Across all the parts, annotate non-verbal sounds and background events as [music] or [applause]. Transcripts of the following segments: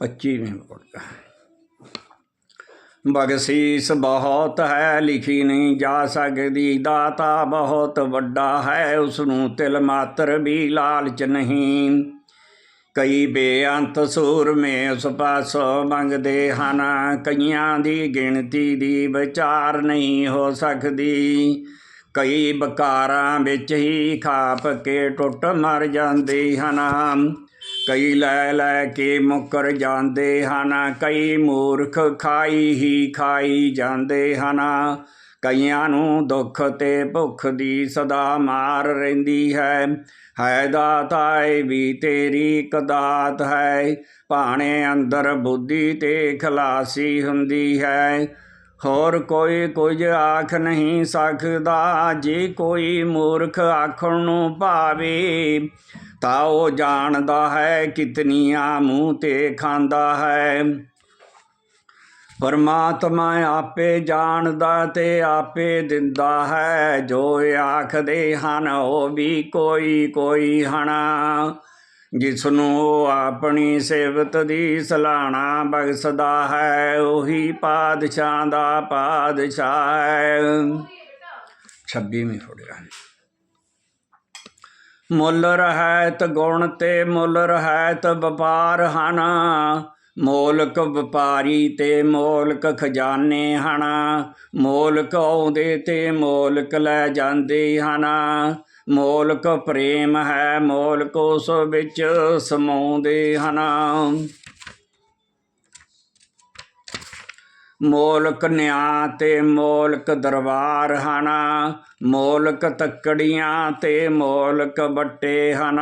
25ਵੀਂ ਪੌੜੀ ਬਖਸ਼ੀਸ ਬਹੁਤ ਹੈ, ਲਿਖੀ ਨਹੀਂ ਜਾ ਸਕਦੀ। ਦਾਤਾ ਬਹੁਤ ਵੱਡਾ ਹੈ ਉਸ ਨੂੰ ਤਿਲ ਮਾਤਰ ਵੀ ਲਾਲਚ ਨਹੀਂ। ਕਈ ਬੇਅੰਤ ਸੂਰਮੇ ਉਸ ਪਾਸੋਂ ਮੰਗਦੇ ਹਨ। ਕਈਆਂ ਦੀ ਗਿਣਤੀ ਦੀ ਵਿਚਾਰ ਨਹੀਂ ਹੋ ਸਕਦੀ। ਕਈ ਬਕਾਰਾਂ ਵਿੱਚ ਹੀ ਖਾਪ ਕੇ ਟੁੱਟ ਮਰ ਜਾਂਦੇ ਹਨ। ਕਈ ਲੈ ਲੈ ਕੇ ਮੁੱਕਰ ਜਾਂਦੇ ਹਨ, ਕਈ ਮੂਰਖ ਖਾਈ ਹੀ ਖਾਈ ਜਾਂਦੇ ਹਨ। ਕਈਆਂ ਨੂੰ ਦੁੱਖ ਤੇ ਭੁੱਖ ਦੀ ਸਦਾ ਮਾਰ ਰਹਿੰਦੀ ਹੈ। ਹੈ ਦਾਤਾਏ ਵੀ ਤੇਰੀ ਕਦਾਤ ਹੈ। ਭਾਣੇ ਅੰਦਰ ਬੁੱਧੀ ਤੇ ਖਲਾਸੀ ਹੁੰਦੀ ਹੈ। ਹੋਰ ਕੋਈ ਕੁਝ ਆਖ ਨਹੀਂ ਸਕਦਾ, ਜੇ ਕੋਈ ਮੂਰਖ ਆਖਣ ਨੂੰ ਭਾਵੇ। ਤਾਂ ਉਹ ਜਾਣਦਾ ਹੈ ਕਿਤਨੀਆਂ ਮੂੰਹ ਤੇ ਖਾਂਦਾ ਹੈ। ਪਰਮਾਤਮਾ ਆਪੇ ਜਾਣਦਾ ਤੇ ਆਪੇ ਦਿੰਦਾ ਹੈ। ਜੋ ਆਖਦੇ ਹਨ ਉਹ ਵੀ ਕੋਈ ਕੋਈ ਹਣਾ। ਜਿਸ ਨੂੰ ਉਹ ਆਪਣੀ ਸੇਵਤ ਦੀ ਸਲਾਣਾ ਬਖਸ਼ਦਾ ਹੈ, ਉਹੀ ਪਾਦਸ਼ਾਹ ਦਾ ਪਾਦਸ਼ਾਹ ਹੈ। 26ਵੀਂ ਫੋੜਿਆ ਮੁੱਲ ਰਹਿਤ ਗੁਣ ਤੇ ਮੁੱਲ ਰਹਿਤ ਵਪਾਰ ਹਨ। ਮੋਲਕ ਵਪਾਰੀ ਤੇ ਮੋਲਕ ਖਜ਼ਾਨੇ ਹਨ। ਮੋਲਕ ਆਉਂਦੇ ਤੇ ਮੋਲਕ ਲੈ ਜਾਂਦੇ ਹਨ। ਮੋਲਕ ਪ੍ਰੇਮ ਹੈ, ਮੋਲਕ ਉਸ ਵਿੱਚ ਸਮਾਉਂਦੇ ਹਨ। ਮੋਲਕ ਨਿਆਂ ਤੇ ਮੋਲਕ ਦਰਬਾਰ ਹਨ, ਮੋਲਕ ਤੱਕੜੀਆਂ ਤੇ ਮੋਲਕ ਬੱਟੇ ਹਨ,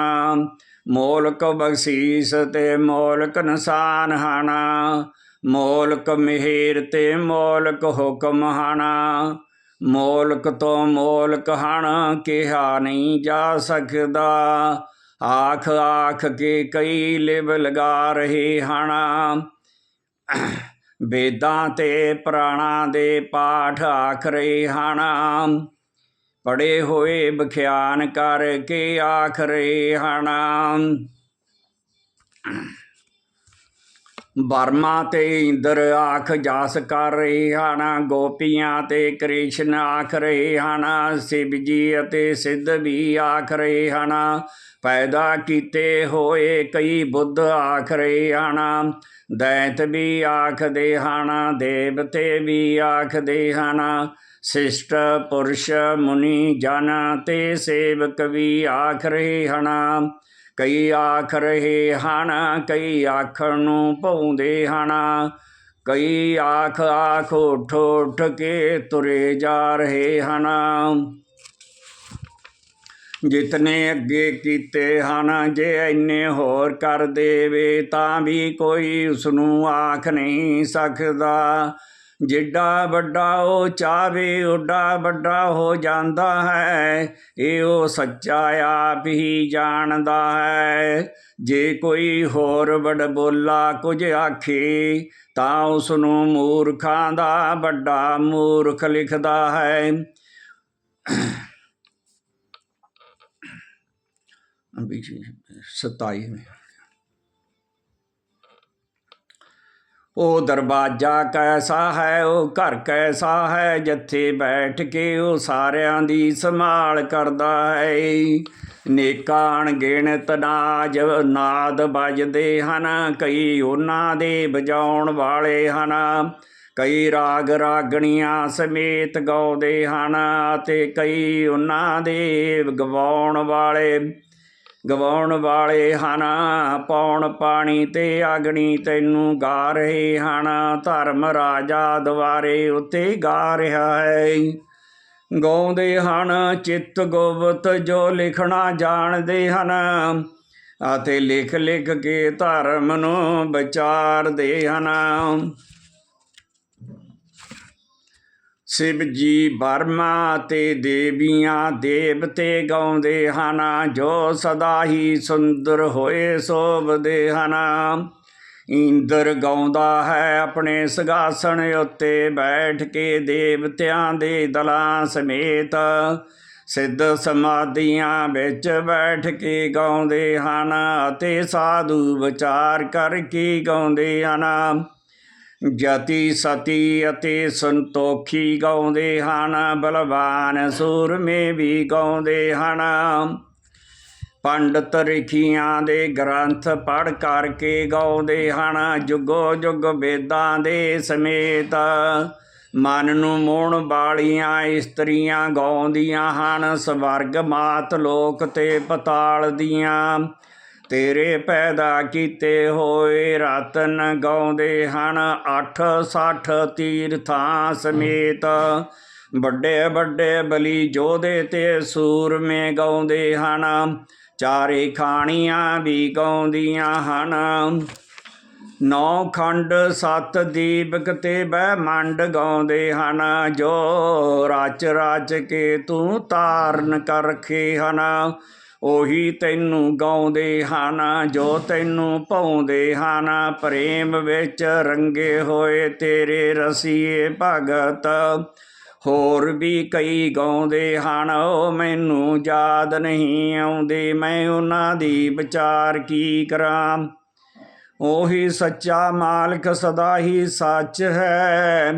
ਮੋਲਕ ਬਖਸ਼ੀਸ ਤੇ ਮੋਲਕ ਨਸਾਨ ਹਨ, ਮੋਲਕ ਮਿਹਰ ਤੇ ਮੋਲਕ ਹੁਕਮ ਹਨ, ਮੋਲਕ ਤੋਂ ਮੋਲਕ ਹਨ ਕਿਹਾ ਨਹੀਂ ਜਾ ਸਕਦਾ, ਆਖ ਆਖ ਕੇ ਕਈ ਲਿਵ ਲਗਾ ਰਹੇ ਹਨ। ਵੇਦਾਂ ਤੇ ਪ੍ਰਾਣਾ ਦੇ ਪਾਠ ਆਖ ਰਹੇ ਹਨ ਪੜੇ ਹੋਏ ਬਖਿਆਨ ਕਰਕੇ ਆਖ ਰਹੇ ਹਨ ਬਰਮਾ ਤੇ ਇੰਦਰ ਆਖ ਜਾਸ ਕਰ ਰਹੇ ਹਨ ਗੋਪੀਆਂ ਤੇ ਕ੍ਰਿਸ਼ਨ ਆਖ ਰਹੇ ਹਨ ਸ਼ਿਵ ਜੀ ਅਤੇ ਸਿੱਧ ਵੀ ਆਖ ਰਹੇ ਹਨ ਪੈਦਾ ਕੀਤੇ ਹੋਏ ਕਈ ਬੁੱਧ ਆਖ ਰਹੇ ਹਨ ਦੈਂਤ ਵੀ ਆਖਦੇ ਹਨ ਦੇਵਤੇ ਵੀ ਆਖਦੇ ਹਨ ਸਿਸ਼ਟ, ਪੁਰਸ਼, ਮੁਨੀ, ਜਨ ਤੇ ਸੇਵਕ ਵੀ ਆਖ ਰਹੇ ਹਨ ਕਈ ਆਖ ਰਹੇ ਹਨ, ਕਈ ਆਖਣ ਨੂੰ ਭਉਦੇ ਹਨ। ਕਈ ਆਖ ਆਖ ਉੱਠ ਉੱਠ ਕੇ ਤੁਰੇ ਜਾ ਰਹੇ ਹਨ। ਜਿਤਨੇ ਅੱਗੇ ਕੀਤੇ ਹਨ, ਜੇ ਇੰਨੇ ਹੋਰ ਕਰ ਦੇਵੇ, ਤਾਂ ਵੀ ਕੋਈ ਉਸ ਨੂੰ ਆਖ ਨਹੀਂ ਸਕਦਾ। ਜਿੱਡਾ ਵੱਡਾ ਉਹ ਚਾਵੇ ਓਡਾ ਵੱਡਾ ਹੋ ਜਾਂਦਾ ਹੈ। ਇਹ ਉਹ ਸੱਚਾ ਆਪ ਹੀ ਜਾਣਦਾ ਹੈ। ਜੇ ਕੋਈ ਹੋਰ ਬੜ ਬੋਲਾ ਕੁਝ ਆਖੇ, ਤਾਂ ਉਸ ਨੂੰ ਮੂਰਖਾਂ ਦਾ ਵੱਡਾ ਮੂਰਖ ਲਿਖਦਾ ਹੈ। ਸਤਾਈ में ਉਹ ਦਰਵਾਜ਼ਾ ਕੈਸਾ ਹੈ, ਉਹ ਘਰ ਕੈਸਾ ਹੈ, ਜਿੱਥੇ ਬੈਠ ਕੇ ਉਹ ਸਾਰਿਆਂ ਦੀ ਸੰਭਾਲ ਕਰਦਾ ਹੈ। ਨੇਕਾਂ ਗਿਣਤ ਨਾਜ ਨਾਦ ਵੱਜਦੇ ਹਨ, ਕਈ ਉਹਨਾਂ ਦੇ ਵਜਾਉਣ ਵਾਲੇ ਹਨ, ਕਈ ਰਾਗ ਰਾਗਣੀਆਂ ਸਮੇਤ ਗਾਉਂਦੇ ਹਨ ਅਤੇ ਕਈ ਉਹਨਾਂ ਦੇ ਗਵਾਉਣ ਵਾਲੇ ਗਵਾਉਣ ਵਾਲੇ ਹਨ ਪੌਣ ਪਾਣੀ ਤੇ ਅਗਣੀ ਤੈਨੂੰ ਗਾ ਰਹੇ ਹਨ, ਧਰਮ ਰਾਜਾ ਦੁਆਰੇ ਉੱਤੇ ਗਾ ਰਿਹਾ ਹੈ। ਗਾਉਂਦੇ ਹਨ, ਚਿੱਤ ਗੋਬਤ ਜੋ ਲਿਖਣਾ ਜਾਣਦੇ ਹਨ, ਅਤੇ ਲਿਖ ਲਿਖ ਕੇ ਧਰਮ ਨੂੰ ਵਿਚਾਰਦੇ ਹਨ। ਸ਼ਿਵ ਜੀ ਬਰਮਾ ਤੇ ਦੇਵੀਆਂ ਦੇਵਤੇ ਗਾਉਂਦੇ ਹਨ, ਜੋ ਸਦਾ ਹੀ ਸੁੰਦਰ ਹੋਏ ਸੋਭਦੇ ਹਨ। ਇੰਦਰ ਗਾਉਂਦਾ ਹੈ ਆਪਣੇ ਸਗਾਸਣ ਉੱਤੇ, ਬੈਠ ਕੇ ਦੇਵਤਿਆਂ ਦੇ ਦਲਾਂ ਸਮੇਤ। ਸਿੱਧ ਸਮਾਧੀਆਂ ਵਿੱਚ ਬੈਠ ਕੇ ਗਾਉਂਦੇ ਹਨ ਅਤੇ ਸਾਧੂ ਵਿਚਾਰ ਕਰਕੇ ਗਾਉਂਦੇ ਹਨ। ਜਤੀ ਸਤੀ ਅਤੇ ਸੰਤੋਖੀ ਗਾਉਂਦੇ ਹਨ, ਬਲਵਾਨ ਸੂਰਮੇ ਵੀ ਗਾਉਂਦੇ ਹਨ। ਪੰਡਤ ਰਿਖੀਆਂ ਦੇ ਗ੍ਰੰਥ ਪੜ ਕਰਕੇ ਗਾਉਂਦੇ ਹਨ, ਜੁਗੋ ਜੁਗ ਵੇਦਾਂ ਦੇ ਸਮੇਤ। ਮਨ ਨੂੰ ਮੋਹਣ ਵਾਲੀਆਂ ਇਸਤਰੀਆਂ ਗਾਉਂਦੀਆਂ ਹਨ, ਸਵਰਗ ਮਾਤ ਲੋਕ ਤੇ ਪਤਾਲ ਦੀਆਂ। ਤੇਰੇ ਪੈਦਾ ਕੀਤੇ ਹੋਏ ਰਤਨ ਗਾਉਂਦੇ ਹਨ 860 ਤੀਰਥਾਂ ਸਮੇਤ। ਵੱਡੇ ਵੱਡੇ ਬਲੀ ਜੋਧੇ ਤੇ ਸੂਰਮੇ ਗਾਉਂਦੇ ਹਨ, ਚਾਰੇ ਖਾਣੀਆਂ ਵੀ ਗਾਉਂਦੀਆਂ ਹਨ। ਨੌ ਖੰਡ ਸੱਤ ਦੀਪਕ ਤੇ ਬ੍ਰਹਮੰਡ ਗਾਉਂਦੇ ਹਨ, ਜੋ ਰਾਚ ਰਚ ਕੇ ਤੂੰ ਤਾਰਨ ਕਰ ਰਖੇ ਹਨ। ਉਹੀ ਤੈਨੂੰ ਗਾਉਂਦੇ ਹਨ ਜੋ ਤੈਨੂੰ ਪਾਉਂਦੇ ਹਨ ਪ੍ਰੇਮ ਵਿੱਚ ਰੰਗੇ ਹੋਏ ਤੇਰੇ ਰਸੀਏ ਭਗਤ। ਹੋਰ ਵੀ ਕਈ ਗਾਉਂਦੇ ਹਨ, ਉਹ ਮੈਨੂੰ ਯਾਦ ਨਹੀਂ ਆਉਂਦੇ। ਮੈਂ ਉਹਨਾਂ ਦੀ ਵਿਚਾਰ ਕੀ ਕਰਾਂ? ਉਹੀ ਸੱਚਾ ਮਾਲਕ ਸਦਾ ਹੀ ਸੱਚ ਹੈ।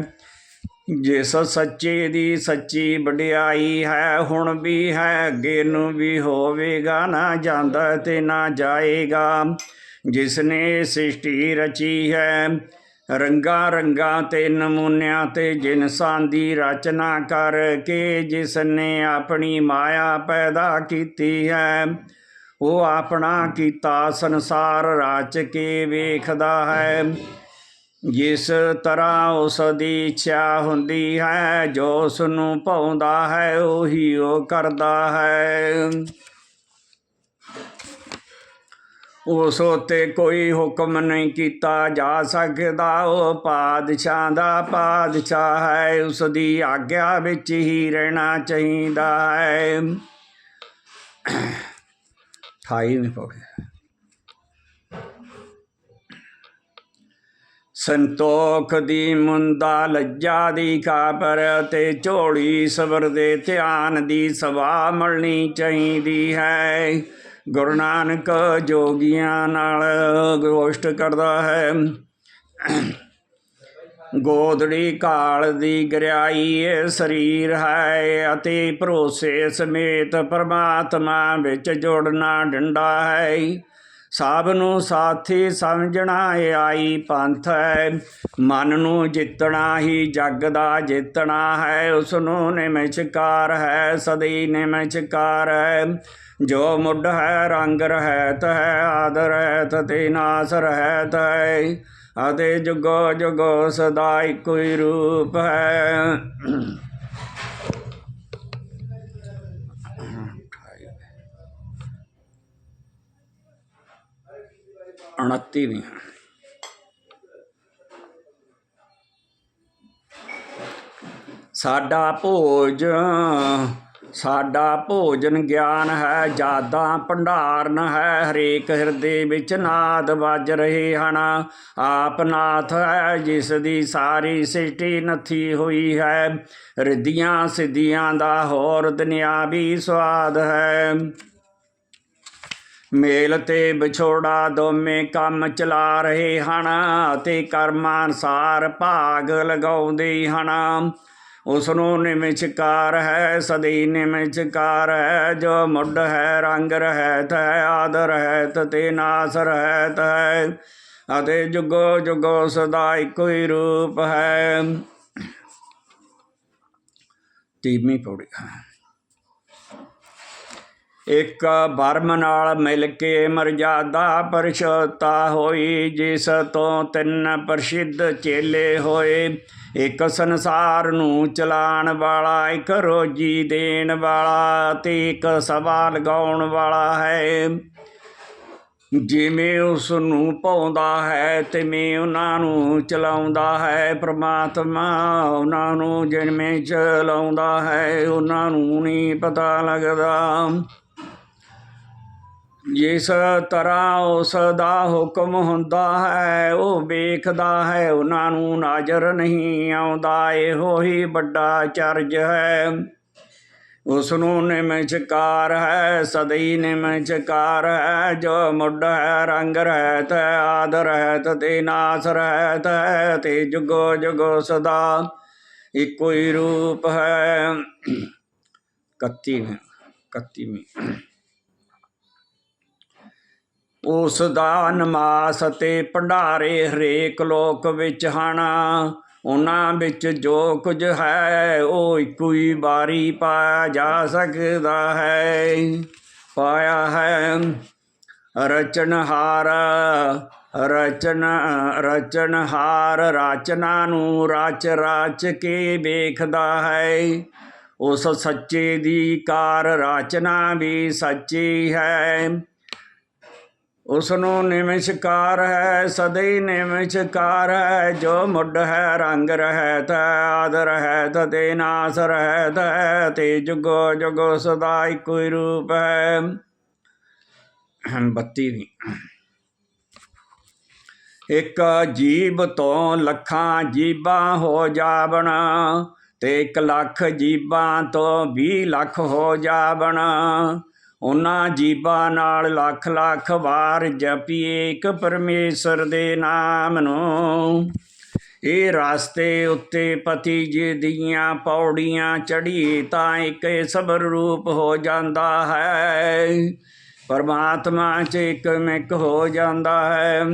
ਜਿਸ ਸੱਚੇ ਦੀ ਸੱਚੀ ਵਡਿਆਈ ਹੈ, ਹੁਣ ਵੀ ਹੈ ਅੱਗੇ ਨੂੰ ਵੀ ਹੋਵੇਗਾ, ਨਾ ਜਾਂਦਾ ਤੇ ਨਾ ਜਾਏਗਾ। ਜਿਸ ਨੇ ਸ੍ਰਿਸ਼ਟੀ ਰਚੀ ਹੈ, ਰੰਗਾ ਰੰਗਾ ਤੇ ਨਮੂਨਿਆਂ ਤੇ ਜਿਨਸਾਂ ਦੀ ਰਚਨਾ ਕਰਕੇ ਜਿਸ ਨੇ ਆਪਣੀ ਮਾਇਆ ਪੈਦਾ ਕੀਤੀ ਹੈ, ਉਹ ਆਪਣਾ ਕੀਤਾ ਸੰਸਾਰ ਰਚ ਕੇ ਵੇਖਦਾ ਹੈ। ਜਿਸ ਤਰ੍ਹਾਂ ਉਸ ਦੀ ਇੱਛਾ ਹੁੰਦੀ ਹੈ, ਜੋ ਉਸ ਨੂੰ ਪਾਉਂਦਾ ਹੈ, ਉਹੀ ਉਹ ਕਰਦਾ ਹੈ। ਉਸ ਉਤੇ ਕੋਈ ਹੁਕਮ ਨਹੀਂ ਕੀਤਾ ਜਾ ਸਕਦਾ, ਉਹ ਪਾਦਸ਼ਾਹ ਦਾ ਪਾਦਸ਼ਾਹ ਹੈ, ਉਸ ਦੀ ਆਗਿਆ ਵਿੱਚ ਹੀ ਰਹਿਣਾ ਚਾਹੀਦਾ ਹੈ। 28ਵੀਂ ਪੌੜੀ ਸੰਤੋਖ ਦੀ ਮੁੰਦਾ ਲੱਜਾ ਦੀ ਕਾਪਰ ਤੇ ਝੋਲੀ ਸਬਰ ਦੇ ਧਿਆਨ ਦੀ ਸਵਾ ਮਲਣੀ ਚਾਹੀਦੀ ਹੈ। ਗੁਰੂ ਨਾਨਕ ਜੋਗੀਆਂ ਨਾਲ ਗੋਸ਼ਟ ਕਰਦਾ ਹੈ। ਗੋਦੜੀ ਕਾਲ ਦੀ ਗਰਿਆਈ ਇਹ ਸਰੀਰ ਹੈ ਅਤੇ ਭਰੋਸੇ ਸਮੇਤ ਪਰਮਾਤਮਾ ਵਿੱਚ ਜੋੜਨਾ ਡੰਡਾ ਹੈ। ਸਭ ਨੂੰ ਸਾਥੀ ਸਮਝਣਾ ਇਹ ਆਈ ਪੰਥ ਹੈ। ਮਨ ਨੂੰ ਜਿੱਤਣਾ ਹੀ ਜਗ ਦਾ ਜਿੱਤਣਾ ਹੈ। ਉਸ ਨੂੰ ਨਿਮਚਕਾਰ ਹੈ, ਸਦੀ ਨਿਮਚਕਾਰ ਹੈ। ਜੋ ਮੁੱਢ ਹੈ, ਰੰਗ ਰਹਿਤ ਹੈ, ਆਦਰ ਰਹਿਤ ਤੇ ਨਾਸ ਰਹਿਤ ਹੈ। ਅਤੇ ਜੁਗੋ ਜੁਗੋ ਸਦਾ ਇੱਕੋ ਹੀ ਰੂਪ ਹੈ। ਉਣੱਤੀਵੀਂ ਸਾਡਾ ਭੋਜ ਸਾਡਾ ਭੋਜਨ ਗਿਆਨ ਹੈ, ਜਾਦਾ ਭੰਡਾਰਨ ਹੈ, ਹਰੇਕ ਹਿਰਦੇ ਵਿੱਚ ਨਾਦ ਵੱਜ ਰਹੇ ਹਨ। ਆਪ ਨਾਥ ਹੈ, ਜਿਸ ਦੀ ਸਾਰੀ ਸ੍ਰਿਸ਼ਟੀ ਨਥੀ ਹੋਈ ਹੈ। ਰਿੱਧੀਆਂ ਸਿੱਧੀਆਂ ਦਾ ਹੋਰ ਦੁਨਿਆਵੀ ਸਵਾਦ ਹੈ। ਮੇਲ ਤੇ ਵਿਛੋੜਾ ਦੋਵੇਂ ਕੰਮ ਚਲਾ ਰਹੇ ਹਨ ਅਤੇ ਕਰਮਾਂ ਅਨਸਾਰ ਭਾਗ ਲਗਾਉਂਦੇ ਹਨ। ਉਸ ਨੂੰ ਨਿਮਚਕਾਰ ਹੈ, ਸਦੀ ਨਿਮਿਚਕਾਰ ਹੈ, ਜੋ ਮੁੱਢ ਹੈ, ਰੰਗ ਰਹਿਤ ਹੈ, ਆਦਰ ਰਹਿਤ ਤੇ ਨਾਸ ਰਹਿਤ ਹੈ ਅਤੇ ਜੁਗੋ ਜੁਗੋ ਸਦਾ ਇੱਕੋ ਹੀ ਰੂਪ ਹੈ। ਤੀਵੀਂ ਪੌੜੀ ਇੱਕ ਬਰਮ ਨਾਲ ਮਿਲ ਕੇ ਮਰਜ਼ਾਦਾ ਪਰਿਸ਼ੋਤਾ ਹੋਈ, ਜਿਸ ਤੋਂ ਤਿੰਨ ਪ੍ਰਸਿੱਧ ਚੇਲੇ ਹੋਏ। ਇੱਕ ਸੰਸਾਰ ਨੂੰ ਚਲਾਣ ਵਾਲਾ, ਇੱਕ ਰੋਜੀ ਦੇਣ ਵਾਲਾ ਤੇ ਇੱਕ ਸਵਾ ਲਗਾਉਣ ਵਾਲਾ ਹੈ। ਜਿਵੇਂ ਉਸ ਨੂੰ ਪਾਉਂਦਾ ਹੈ, ਤਿਵੇਂ ਉਹਨਾਂ ਨੂੰ ਚਲਾਉਂਦਾ ਹੈ। ਪ੍ਰਮਾਤਮਾ ਉਹਨਾਂ ਨੂੰ ਜਿਵੇਂ ਚਲਾਉਂਦਾ ਹੈ, ਉਹਨਾਂ ਨੂੰ ਨਹੀਂ ਪਤਾ ਲੱਗਦਾ। ਜਿਸ ਤਰ੍ਹਾਂ ਉਸ ਦਾ ਹੁਕਮ ਹੁੰਦਾ ਹੈ, ਉਹ ਵੇਖਦਾ ਹੈ, ਉਹਨਾਂ ਨੂੰ ਨਜ਼ਰ ਨਹੀਂ ਆਉਂਦਾ, ਇਹੋ ਹੀ ਵੱਡਾ ਚਰਜ ਹੈ। ਉਸ ਨੂੰ ਨਿਮਚਕਾਰ ਹੈ ਸਦਈ ਨਿਮਚਕਾਰ ਹੈ, ਜੋ ਮੁੱਢ ਹੈ, ਰੰਗ ਰਹਿਤ ਹੈ, ਆਦ ਰਹਿਤ ਤੇ ਨਾਸ ਰਹਿਤ ਹੈ, ਤੇ ਜੁਗੋ ਜੁਗੋ ਸਦਾ ਇੱਕੋ ਹੀ ਰੂਪ ਹੈ। 31 31 ਉਸ ਦਾ ਨਮਾਸ ਤੇ ਭੰਡਾਰੇ ਹਰੇਕ ਲੋਕ ਵਿੱਚ ਹਨ। ਉਹਨਾਂ ਵਿੱਚ ਜੋ ਕੁਝ ਹੈ, ਉਹ ਇੱਕੋ ਹੀ ਵਾਰੀ ਪਾਇਆ ਜਾ ਸਕਦਾ ਹੈ। ਪਾਇਆ ਹੈ ਰਚਨਹਾਰ, ਰਚਨ, ਰਚਨਹਾਰ ਰਚਨਾ ਨੂੰ ਰਚ ਰਚ ਕੇ ਵੇਖਦਾ ਹੈ। ਉਸ ਸੱਚੇ ਦੀ ਕਾਰ ਰਚਨਾ ਵੀ ਸੱਚੀ ਹੈ। ਉਸ ਨੂੰ ਨਿਮਸ਼ਕਾਰ ਹੈ ਸਦਈ ਨਿਮਸ਼ਕਾਰ ਹੈ, ਜੋ ਮੁੱਢ ਹੈ, ਰੰਗ ਰਹਿਤ ਹੈ ਆਦ ਰਹਿਤ ਤੇ ਨਾਸ ਰਹਿਤ ਹੈ, ਤੇ ਜੁਗੋ ਜੁਗੋ ਸਦਾ ਇੱਕੋ ਹੀ ਰੂਪ ਹੈ। 32ਵੀਂ ਇੱਕ ਜੀਵ ਤੋਂ ਲੱਖਾਂ ਜੀਬਾਂ ਹੋ ਜਾਵਣ, ਤੇ ਇੱਕ ਲੱਖ ਜੀਬਾਂ ਤੋਂ 20 ਲੱਖ ਹੋ ਜਾਵਣ। ਉਹਨਾਂ ਜੀਬਾਂ ਨਾਲ ਲੱਖ ਲੱਖ ਵਾਰ ਜਪੀਏ ਇੱਕ ਪਰਮੇਸ਼ਰ ਦੇ ਨਾਮ ਨੂੰ। ਇਹ ਰਾਸਤੇ ਉੱਤੇ ਪਤੀ ਜੀ ਦੀਆਂ ਪੌੜੀਆਂ ਚੜੀ ਤਾਂ ਇੱਕ ਸਬਰ ਰੂਪ ਹੋ ਜਾਂਦਾ ਹੈ। ਪਰਮਾਤਮਾ ਚ ਇੱਕ ਮਿਕ ਹੋ ਜਾਂਦਾ ਹੈ।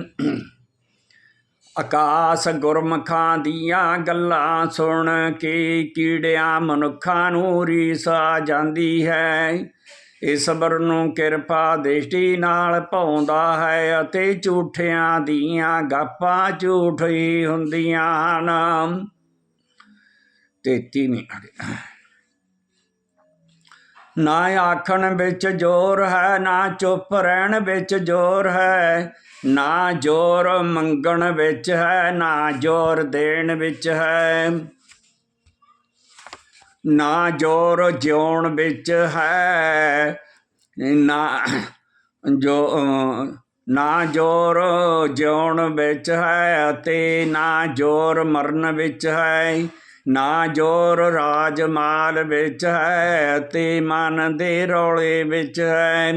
ਆਕਾਸ ਗੁਰਮਖਾਂ ਦੀਆਂ ਗੱਲਾਂ ਸੁਣ ਕੇ ਕੀੜਿਆਂ ਮਨੁੱਖਾਂ ਨੂੰ ਰੀਸ ਆ ਜਾਂਦੀ ਹੈ। ਈਸਵਰ ਨੂੰ ਕਿਰਪਾ ਦ੍ਰਿਸ਼ਟੀ ਨਾਲ ਪਾਉਂਦਾ ਹੈ ਅਤੇ ਝੂਠਿਆਂ ਦੀਆਂ ਗੱਪਾਂ ਝੂਠ ਹੀ ਹੁੰਦੀਆਂ ਹਨ। 33ਵੀਂ ਨਾ ਆਖਣ ਵਿੱਚ ਜ਼ੋਰ ਹੈ, ਨਾ ਚੁੱਪ ਰਹਿਣ ਵਿੱਚ ਜ਼ੋਰ ਹੈ, ਨਾ ਜ਼ੋਰ ਮੰਗਣ ਵਿੱਚ ਹੈ, ਨਾ ਜ਼ੋਰ ਦੇਣ ਵਿੱਚ ਹੈ। ਨਾ ਜ਼ੋਰ ਜਿਉਣ ਵਿੱਚ ਹੈ, ਨਾ ਜੋ, ਨਾ ਜ਼ੋਰ ਜਿਉਣ ਵਿੱਚ ਹੈ ਅਤੇ ਨਾ ਜ਼ੋਰ ਮਰਨ ਵਿੱਚ ਹੈ, ਨਾ ਜ਼ੋਰ ਰਾਜ ਮਾਲ ਵਿੱਚ ਹੈ ਅਤੇ ਮਨ ਦੇ ਰੌਲੇ ਵਿੱਚ ਹੈ,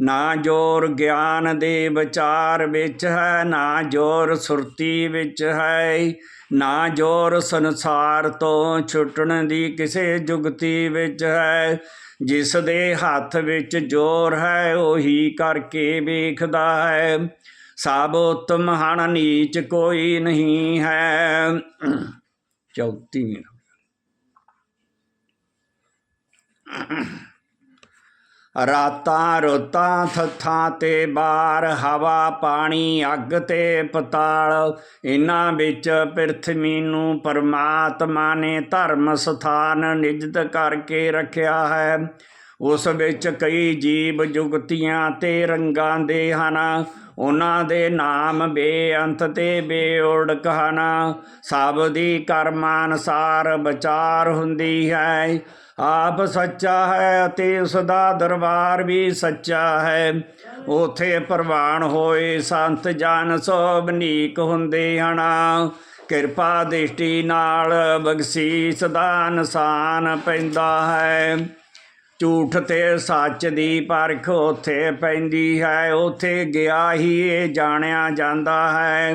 ਨਾ ਜ਼ੋਰ ਗਿਆਨ ਦੇ ਵਿਚਾਰ ਵਿੱਚ ਹੈ, ਨਾ ਜ਼ੋਰ ਸੁਰਤੀ ਵਿੱਚ ਹੈ। ਨਾ ਜ਼ੋਰ ਸੰਸਾਰ ਤੋਂ ਛੁੱਟਣ ਦੀ ਕਿਸੇ ਜੁਗਤੀ ਵਿੱਚ ਹੈ। ਜਿਸ ਦੇ ਹੱਥ ਵਿੱਚ ਜ਼ੋਰ ਹੈ, ਉਹੀ ਕਰਕੇ ਵੇਖਦਾ ਹੈ। ਸਭ ਉਤਮ ਹਣ ਨੀਚ ਕੋਈ ਨਹੀਂ ਹੈ। ਚੌਥੀ ਰਾਤਾਂ ਰੋਤਾਂ ਥੱਥਾਂ ਤੇ ਬਾਰ, ਹਵਾ, ਪਾਣੀ, ਅੱਗ ਤੇ ਪਤਾਲ। ਇਹਨਾਂ ਵਿੱਚ ਪ੍ਰਿਥਵੀ ਨੂੰ ਪਰਮਾਤਮਾ ਨੇ ਧਰਮ ਸਥਾਨ ਨਿਜਤ ਕਰਕੇ ਰੱਖਿਆ ਹੈ। ਉਸ ਵਿੱਚ ਕਈ ਜੀਵ ਜੁਗਤੀਆਂ ਤੇ ਰੰਗਾਂ ਦੇ ਹਨ। ਉਹਨਾਂ ਦੇ ਨਾਮ ਬੇਅੰਤ ਤੇ ਬੇਓੜਕ ਹਨ ਸਭ ਦੀ ਕਰਮਾਂ ਅਨਸਾਰ ਵਿਚਾਰ ਹੁੰਦੀ ਹੈ। ਆਪ ਸੱਚਾ ਹੈ ਅਤੇ ਉਸ ਦਾ ਦਰਬਾਰ ਵੀ ਸੱਚਾ ਹੈ। ਉਥੇ ਪ੍ਰਵਾਨ ਹੋਏ ਸੰਤ ਜਨ ਸਭ ਨੀਕ ਹੁੰਦੇ ਹਨ। ਕਿਰਪਾ ਦ੍ਰਿਸ਼ਟੀ ਨਾਲ ਬਖਸ਼ੀਸ਼ ਦਾ ਨਿਸ਼ਾਨ ਪੈਂਦਾ ਹੈ। ਝੂਠ ਤੇ ਸੱਚ ਦੀ ਪਰਖ ਉਥੇ ਪੈਂਦੀ ਹੈ, ਉਥੇ ਗਿਆ ਹੀ ਇਹ ਜਾਣਿਆ ਜਾਂਦਾ ਹੈ।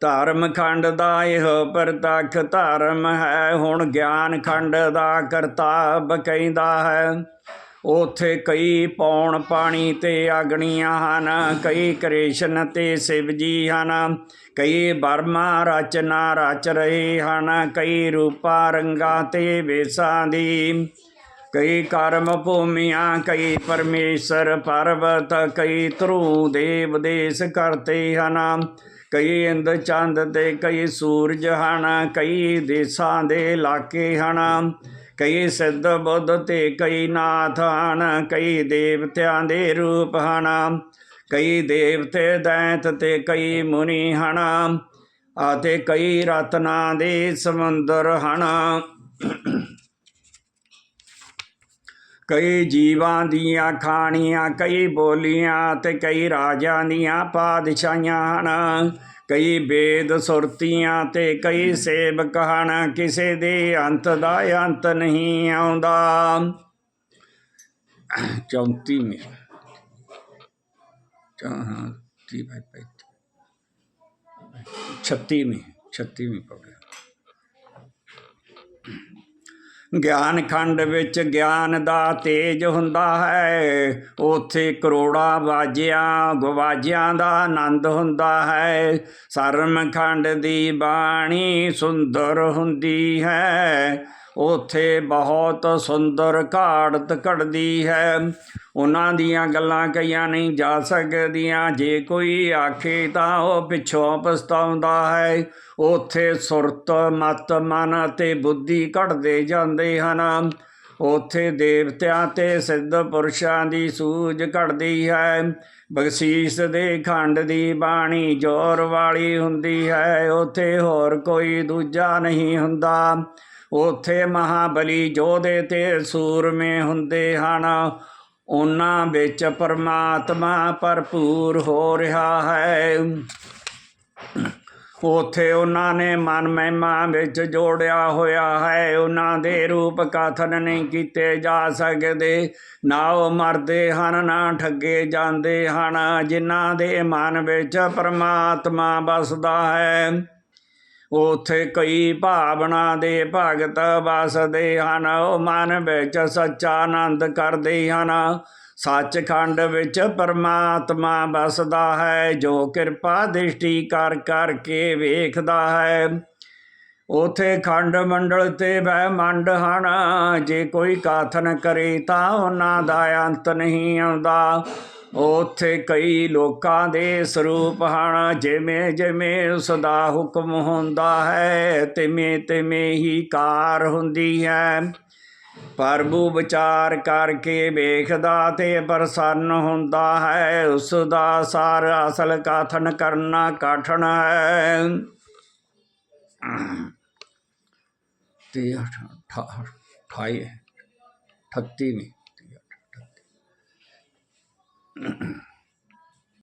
ਧਰਮ ਖੰਡ ਦਾ ਇਹ ਪ੍ਰਤੱਖ ਧਰਮ ਹੈ, ਹੁਣ ਗਿਆਨ ਖੰਡ ਦਾ ਕਰਤਾਬ ਕਹਿੰਦਾ ਹੈ। ਉਥੇ ਕਈ ਪੌਣ ਪਾਣੀ ਤੇ ਅਗਣੀਆਂ ਹਨ, ਕਈ ਕ੍ਰਿਸ਼ਨ ਤੇ ਸ਼ਿਵ ਜੀ ਹਨ, ਕਈ ਬਰਮਾ ਰਚਨਾ ਰਚ ਰਹੇ ਹਨ, ਕਈ ਰੂਪਾ ਰੰਗਾਂ ਤੇ ਵੇਸਾਂ ਦੀ ਕਈ ਕਰਮ ਭੂਮੀਆਂ, ਕਈ ਪਰਮੇਸ਼ਰ ਪਰਬਤ ਕਈ ਧਰੂ ਦੇਵ ਦੇਸ ਕਰਤੇ ਹਨ। ਕਈ ਇੰਦ ਚੰਦ ਤੇ ਕਈ ਸੂਰਜ ਹਨ, ਕਈ ਦੇਸਾਂ ਦੇ ਇਲਾਕੇ ਹਨ। ਕਈ ਸਿੱਧ ਬੁੱਧ ਤੇ ਕਈ ਨਾਥ ਹਨ, ਕਈ ਦੇਵਤਿਆਂ ਦੇ ਰੂਪ ਹਨ। ਕਈ ਦੇਵਤੇ ਦੈਂਤ ਤੇ ਕਈ ਮੁਨੀ ਹਨ ਅਤੇ ਕਈ ਰਤਨਾਂ ਦੇ ਸਮੁੰਦਰ ਹਨ। ਕਈ ਜੀਵਾਂ ਦੀਆਂ ਖਾਣੀਆਂ, ਕਈ ਬੋਲੀਆਂ ਤੇ ਕਈ ਰਾਜਾਂ ਦੀਆਂ ਪਾਦਸ਼ਾਹੀਆਂ ਹਨ। ਕਈ ਵੇਦ ਸੁਰਤੀਆਂ ਤੇ ਕਈ ਸੇਵਕ ਹਨ। ਕਿਸੇ ਦੇ ਅੰਤ ਦਾ ਅੰਤ ਨਹੀਂ ਆਉਂਦਾ। 34ਵੀਂ ਚਾ ਹਾਂ ਤੀ ਭਾਈ ਭਾਈ 36ਵੀਂ 36ਵੀਂ ਗਿਆਨ ਖੰਡ ਵਿੱਚ ਗਿਆਨ ਦਾ ਤੇਜ ਹੁੰਦਾ ਹੈ। ਉਥੇ ਕਰੋੜਾਂ ਬਾਜਿਆਂ, ਗਵਾਜਿਆਂ ਦਾ ਆਨੰਦ ਹੁੰਦਾ ਹੈ। ਸਰਮ ਖੰਡ ਦੀ ਬਾਣੀ ਸੁੰਦਰ ਹੁੰਦੀ ਹੈ। ਉੱਥੇ ਬਹੁਤ ਸੁੰਦਰ ਘਾੜਤ ਘੜਦੀ ਹੈ। ਉਹਨਾਂ ਦੀਆਂ ਗੱਲਾਂ ਕਈਆਂ ਨਹੀਂ ਜਾ ਸਕਦੀਆਂ। ਜੇ ਕੋਈ ਆਖੇ ਤਾਂ ਉਹ ਪਿੱਛੋਂ ਪਛਤਾਉਂਦਾ ਹੈ। ਉੱਥੇ ਸੁਰਤ, ਮਤ, ਮਨ ਅਤੇ ਬੁੱਧੀ ਘਟਦੇ ਜਾਂਦੇ ਹਨ। ਉਥੇ ਦੇਵਤਿਆਂ ਤੇ ਸਿੱਧ ਪੁਰਸ਼ਾਂ ਦੀ ਸੂਝ ਘਟਦੀ ਹੈ। ਬਖਸ਼ੀਸ਼ ਦੇ ਖੰਡ ਦੀ ਬਾਣੀ ਜੋਰ ਵਾਲੀ ਹੁੰਦੀ ਹੈ। ਉਥੇ ਹੋਰ ਕੋਈ ਦੂਜਾ ਨਹੀਂ ਹੁੰਦਾ। ਉਥੇ ਮਹਾਬਲੀ ਜੋਧੇ ਤੇ ਸੂਰਮੇ ਹੁੰਦੇ ਹਨ। ਉਹਨਾਂ ਵਿੱਚ ਪਰਮਾਤਮਾ ਭਰਪੂਰ ਹੋ ਰਿਹਾ ਹੈ। ਉਥੇ ਉਹਨਾਂ ਨੇ ਮਨ ਮਹਿਮਾ ਵਿੱਚ ਜੋੜਿਆ ਹੋਇਆ ਹੈ। ਉਹਨਾਂ ਦੇ ਰੂਪ ਕਥਨ ਨਹੀਂ ਕੀਤੇ ਜਾ ਸਕਦੇ। ਨਾ ਉਹ ਮਰਦੇ ਹਨ, ਨਾ ਠੱਗੇ ਜਾਂਦੇ ਹਨ। ਜਿਨ੍ਹਾਂ ਦੇ ਮਨ ਵਿੱਚ ਪਰਮਾਤਮਾ ਵਸਦਾ ਹੈ। ਉਥੇ ਕਈ ਭਾਵਨਾ ਦੇ ਭਗਤ ਵਸਦੇ ਹਨ, ਉਹ ਮਨ ਵਿੱਚ ਸੱਚਾ ਆਨੰਦ ਕਰਦੇ ਹਨ। ਸੱਚਖੰਡ ਵਿੱਚ ਪਰਮਾਤਮਾ ਵਸਦਾ ਹੈ, ਜੋ ਕਿਰਪਾ ਦ੍ਰਿਸ਼ਟੀ ਕਰ ਕਰਕੇ ਵੇਖਦਾ ਹੈ। ਉਥੇ ਖੰਡ ਮੰਡਲ ਤੇ ਬ੍ਰਹਮੰਡ ਹਨ, ਜੇ ਕੋਈ ਕਾਥਨ ਕਰੇ ਤਾਂ ਉਹਨਾਂ ਦਾ ਅੰਤ ਨਹੀਂ ਆਉਂਦਾ। ਉਥੇ ਕਈ ਲੋਕਾਂ ਦੇ ਸਰੂਪ ਹਨ ਜਿਵੇਂ ਜਿਵੇਂ ਉਸ ਹੁਕਮ ਹੁੰਦਾ ਹੈ ਤਿਵੇਂ ਤਿਵੇਂ ਹੀ ਕਾਰ ਹੁੰਦੀ ਹੈ ਪ੍ਰਭੂ ਵਿਚਾਰ ਕਰਕੇ ਵੇਖਦਾ ਤੇ ਪ੍ਰਸੰਨ ਹੁੰਦਾ ਹੈ ਉਸ ਦਾ ਸਾਰ ਅਸਲ ਕਥਨ ਕਰਨਾ ਕਠਨ ਹੈ ਤੇ ਅਠਾਈ ਅਠੱਤੀ ਨਹੀਂ 嗯 [laughs] 嗯